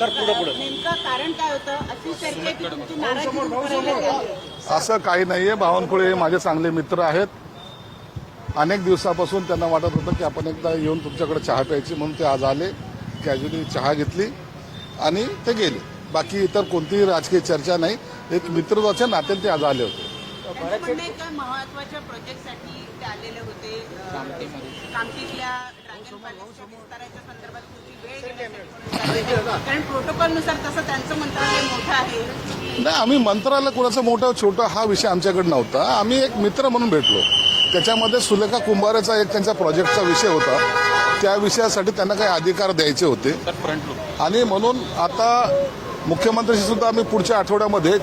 नेमकं कारण काय होतं? अशी चर्चा आहे की तुमची नाराजी दूर करायला गेली. असं काही नाहीये. बावनकुळे हे माझे चांगले मित्र आहेत. अनेक दिवसापासून त्यांना वाटत होतं की आपण एकदा येऊन तुमच्याकडे चहा प्यायची म्हणून ते आज आले कॅज्युअली चहा घेतली आणि ते गेले. बाकी इतर कोणतीही राजकीय चर्चा नाही. एक मित्रत्वाच्या नात्याने ते आज आले होते. म्हणणं आहे का महत्त्वाच्या प्रोजेक्टसाठी ते आलेले होते? अं, कामठीतल्या ड्रॅगन पॅलेसच्या विस्ताराच्या संदर्भात तुमची वेळ घेण्यासाठी म्हणून आले. कारण प्रोटोकॉलनुसार तसं त्यांचं मंत्रालय मोठं आहे. नाही आम्ही मंत्रालय कुणाचं मोठं छोटं हा विषय आमच्याकडे नव्हता. आम्ही एक मित्र म्हणून भेटलो. त्याच्यामध्ये सुलेखा कुंभारेचा एक त्यांच्या प्रोजेक्टचा विषय होता. त्या विषयासाठी त्यांना काही अधिकार द्यायचे होते. आणि म्हणून आता मुख्यमंत्र्यांशी सुद्धा आम्ही पुढच्या आठवड्यामध्ये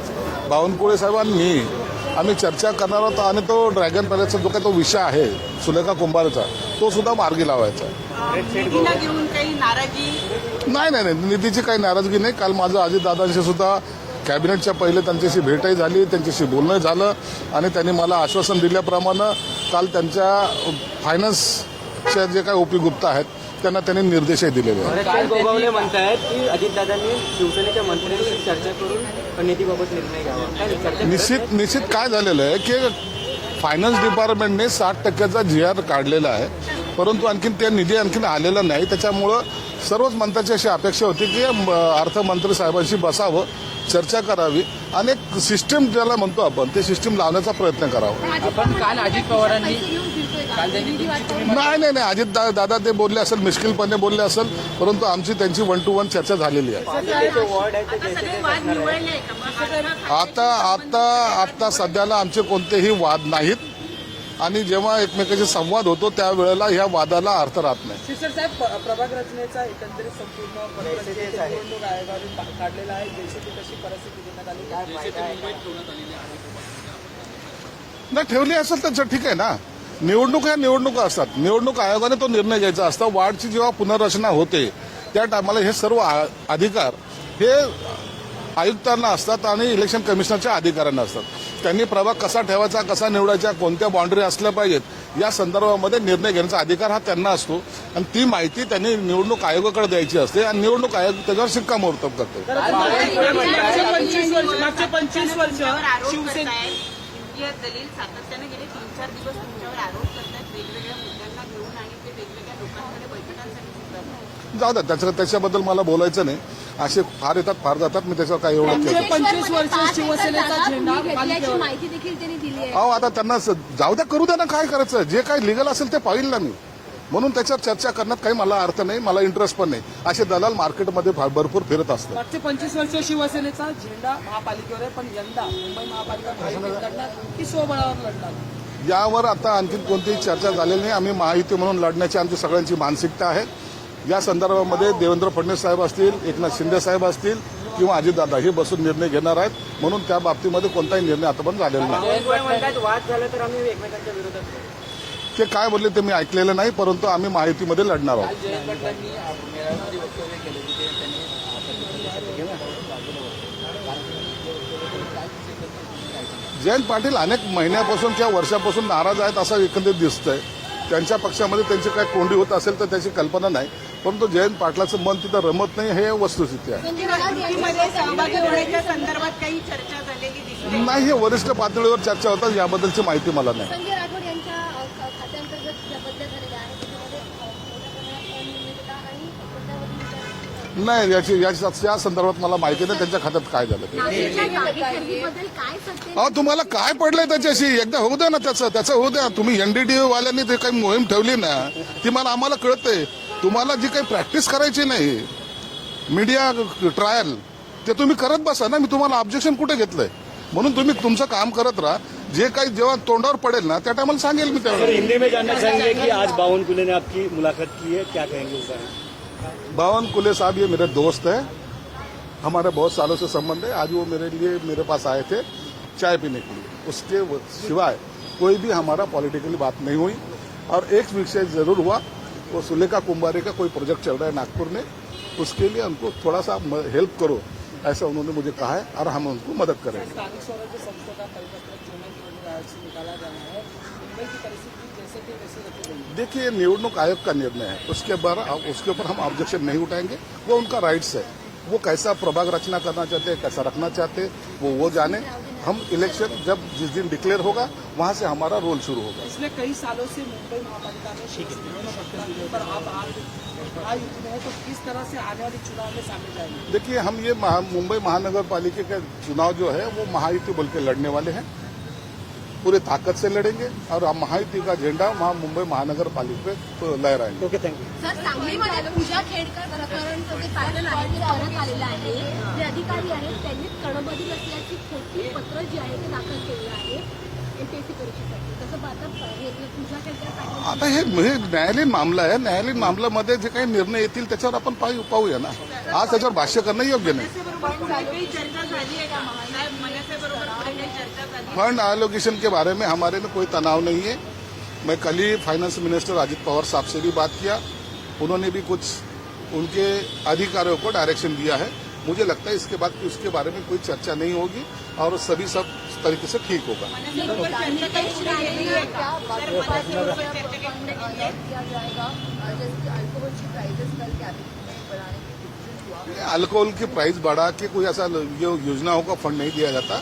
बावनकुळे साहेब आणि मी आम्ही चर्चा करणार आहोत आणि तो ड्रॅगन पॅलेसचा जो काही तो विषय आहे सुलेखा कुंभारेचा तो सुद्धा मार्गी लावायचा अं, निधीला घेऊन. काही नाराजी? नाही नाही नाही निधीची काही नाराजगी नाही. काल माझं अजितदादांशी सुद्धा कॅबिनेटच्या पहिले त्यांच्याशी भेटही झाली त्यांच्याशी बोलणं झालं आणि त्यांनी मला आश्वासन दिल्याप्रमाणे काल त्यांच्या फायनान्सच्या जे काही ओपी गुप्ता आहेत त्यांना त्यांनी निर्देशही दिलेले आहेत. काल गोगावले म्हणतायत की अजितदादांनी शिवसेनेच्या मंत्र्यांशी चर्चा करून निधीबाबत निर्णय घ्यावा. काय चर्चा निश्चित निश्चित काय झालेलं आहे की फायनान्स डिपार्टमेंटने साठ टक्क्याचा जी आर काढलेला आहे परंतु आणखीन त्या निधी आणखीन आलेला नाही. त्याच्यामुळं सर्वच मंत्र्यांची अशी अपेक्षा होती की म, अर्थमंत्री साहेबांशी बसावं चर्चा करावी आणि एक सिस्टीम ज्याला म्हणतो आपण ते सिस्टीम लावण्याचा प्रयत्न करावा. आपण काल अजित पवारांनी नाही नाही नाही. अजित दा- दादा ते बोलले असेल मिश्किलपणे बोलले असेल परंतु आमची त्यांची वन टू वन चर्चा झालेली आहे. आता आता आता सध्याला आमचे कोणतेही वाद नाहीत. आणि जेव्हा एकमेकांशी संवाद होतो त्यावेळेला ह्या वादाला अर्थ राहत नाही. प्रभाग रचनेचा एकंदरीत संपूर्ण आयोगाने काढलेला आहे. जैसे की तशी परिस्थिती देण्यात आली? काय फायदा आहे? नाही ठेवली असेल तर ठीक आहे ना. निवडणूक ह्या निवडणुका असतात. निवडणूक आयोगाने तो निर्णय घ्यायचा असता. वार्डची जेव्हा पुनर्रचना होते त्या टायमाला हे सर्व आ- अधिकार हे आयुक्तांना असतात आणि इलेक्शन कमिशनरच्या अधिकाऱ्यांना असतात. त्यांनी प्रभाग कसा ठेवायचा कसा निवडायचा कोणत्या बाउंड्री असल्या पाहिजेत या संदर्भामध्ये निर्णय घेण्याचा अधिकार हा त्यांना असतो. आणि ती माहिती त्यांनी निवडणूक आयोगाकडे द्यायची असते आणि निवडणूक आयोग त्याच्यावर शिक्कामोर्तब करते. चार दिवस तुमच्यावर आरोप करतायत वेगवेगळ्या मुद्द्यांना घेऊन आणि ते वेगवेगळ्या लोकांकडे बैठकांसाठी सुद्धा. जाऊ द्या त्याच्या त्याच्याबद्दल मला बोलायचं नाही. असे फार येतात फार जातात मी त्याच्यावर काही एवढं केलं पंचवीस वर्ष शिवसेनेचा झेंडा घेतल्याची पालिकेवर माहिती देखील त्यांनी दिली आहे. अहो आता त्यांना स- जाऊ द्या करू द्या ना काय करायचं? जे काही लिगल असेल ते पाहिल ना मी. म्हणून त्याच्यावर चर्चा करण्यात काही मला अर्थ नाही मला इंटरेस्ट पण नाही. असे दलाल मार्केटमध्ये भरपूर फिरत असतात. मागचे पंचवीस वर्ष शिवसेनेचा झेंडा महापालिकेवर आहे पण यंदा मुंबई महापालिका लढणार. की स्वबळावर लढणार? यावर आता आणखी कोणतीही चर्चा झालेली नाही. आम्ही महायुती म्हणून लढण्याची आमची सगळ्यांची मानसिकता आहे. या संदर्भामध्ये देवेंद्र फडणवीस साहेब असतील एकनाथ शिंदे साहेब असतील किंवा अजितदादा हे बसून निर्णय घेणार आहेत. म्हणून त्या बाबतीमध्ये कोणताही निर्णय आतापर्यंत झालेला नाही. ते काय बोलले ते मी ऐकलेलं नाही परंतु आम्ही महायुतीमध्ये लढणार आहोत. जयंत पाटील अनेक महिन्यापासून किंवा वर्षापासून नाराज आहेत असं एकंदरीत दिसतंय. त्यांच्या पक्षामध्ये त्यांची काय कोंडी होत असेल तर त्याची कल्पना नाही. परंतु जयंत पाटलाचं मन तिथं रमत नाही हे वस्तुस्थिती आहे. नाही हे वरिष्ठ पातळीवर चर्चा होतात याबद्दलची माहिती मला नाही. नाही याची या संदर्भात मला माहिती नाही त्यांच्या खात्यात काय झालं ते. बद्दल काय सत्य अहो तुम्हाला काय पडलंय त्याच्याशी? एकदा होऊ द्या ना त्याचं त्याचं होऊ द्या. तुम्ही एनडीटी वाल्यांनी ते काही मोहीम ठेवली ना ती मला आम्हाला कळतंय. तुम्हाला जी काही प्रॅक्टिस करायची नाही मीडिया ट्रायल ते तुम्ही करत बसा ना. मी तुम्हाला ऑब्जेक्शन कुठे घेतलंय? म्हणून तुम्ही तुमचं काम करत राहा. जे काही जेव्हा तोंडावर पडेल ना त्या टायमाला सांगेल मी त्यावेळेला. हिंदी में जानना चाहेंगे कि आज बावन ने आपकी मुलाकात की है? क्या कहेंगे बावन कुले साहब ये मेरे दोस्त हैं। हमारे बहुत सालों से संबंध है। आज वो मेरे लिए मेरे पास आए थे चाय पीने के लिए। उसके सिवाय कोई भी हमारा पॉलिटिकली बात नहीं हुई। और एक विषय ज़रूर हुआ, वो सुलेखा कुंभारे का कोई प्रोजेक्ट चल रहा है नागपुर में। उसके लिए उनको थोड़ा सा हेल्प करो, ऐसा उन्होंने मुझे कहा है और हम उनको मदद करेंगे। देखिए निवडणूक आयोग का निर्णय है। उसके बारे उसके ऊपर हम ऑब्जेक्शन नहीं उठाएँगे। वो उनका राइट्स है। वो कैसा प्रभाग रचना करना चाहते हैं कैसा रखना चाहते हैं वो वो जाने। हम इलेक्शन जब जिस दिन डिक्लेयर होगा वहाँ से हमारा रोल शुरू होगा। पिछले कई सालों से मुंबई महापालिका में तो किस तरह से आने वाले चुनाव में सामने जाएँगे? देखिए हम ये महा, मुंबई महानगर पालिका का चुनाव जो है वो महायुति बोल के लड़ने वाले हैं। पूरे ताकत से लड़ेंगे और हम महायुति का झंडा वहाँ मुंबई महानगर पालिका पे तो लहराएंगे। ओके थँक्यू सर सांगलीमध्ये पूजा खेडकर जे परत आलेलं आहे. जे अधिकारी आहेत त्यांनी कणबधी खोटी पत्र जी आहे ते दाखल केलेलं आहे. हे आता हे हे न्यायालयीन मामला आहे. न्यायालयीन मामल्यामध्ये जे काही निर्णय येतील त्याच्यावर आपण ना. आज त्याच्यावर भाष्य करणं योग्य नाही. फंड एलोकेशन के बारे में हमारे में कोई तनाव नहीं है। मैं कल ही फाइनेंस मिनिस्टर अजित पवार साहब से भी बात किया। उन्होंने भी कुछ उनके अधिकारियों को डायरेक्शन दिया है। मुझे लगता है इसके बाद उसके बारे में कोई चर्चा नहीं होगी और सभी सब तरीके से ठीक होगा। अल्कोहल की प्राइस बढ़ा के कोई ऐसा यो- योजनाओं का फंड नहीं दिया जाता।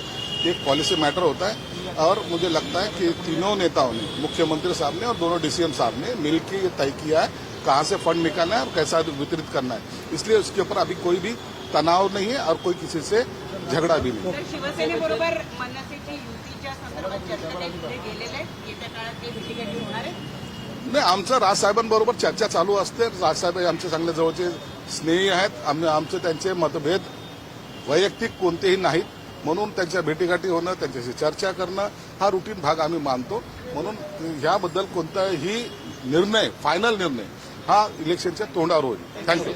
एक पॉलिसी मैटर होता है और मुझे लगता है कि तीनों नेताओं ने, मुख्यमंत्री साहब ने और दोनों डीसीएम साहब ने मिलकर ये तय किया है कहाँ से फंड निकालना है और कैसा वितरित करना है। इसलिए उसके ऊपर अभी कोई भी तनाव नहीं है और कोई किसी से झगड़ा भी नहीं। शिवसेनेबरोबर मनसेची युतीच्या संदर्भात चर्चा काही पुढे गेलेल्या आहेत. येत्या काळात काही भेटीगाठी होणार आहे नाही आमचं राजसाहेबांबरोबर चर्चा चालू असते. राजसाहेब हे आमचे चांगले जवळचे स्नेही आहेत. आम्ही आमचे त्यांचे मतभेद वैयक्तिक कोणतेही नाहीत. म्हणून त्यांच्या भेटीगाठी होणं त्यांच्याशी चर्चा करणं हा रुटीन भाग आम्ही मानतो. म्हणून याबद्दल कोणताही निर्णय फायनल निर्णय हा इलेक्शनच्या तोंडावर होईल. थँक्यू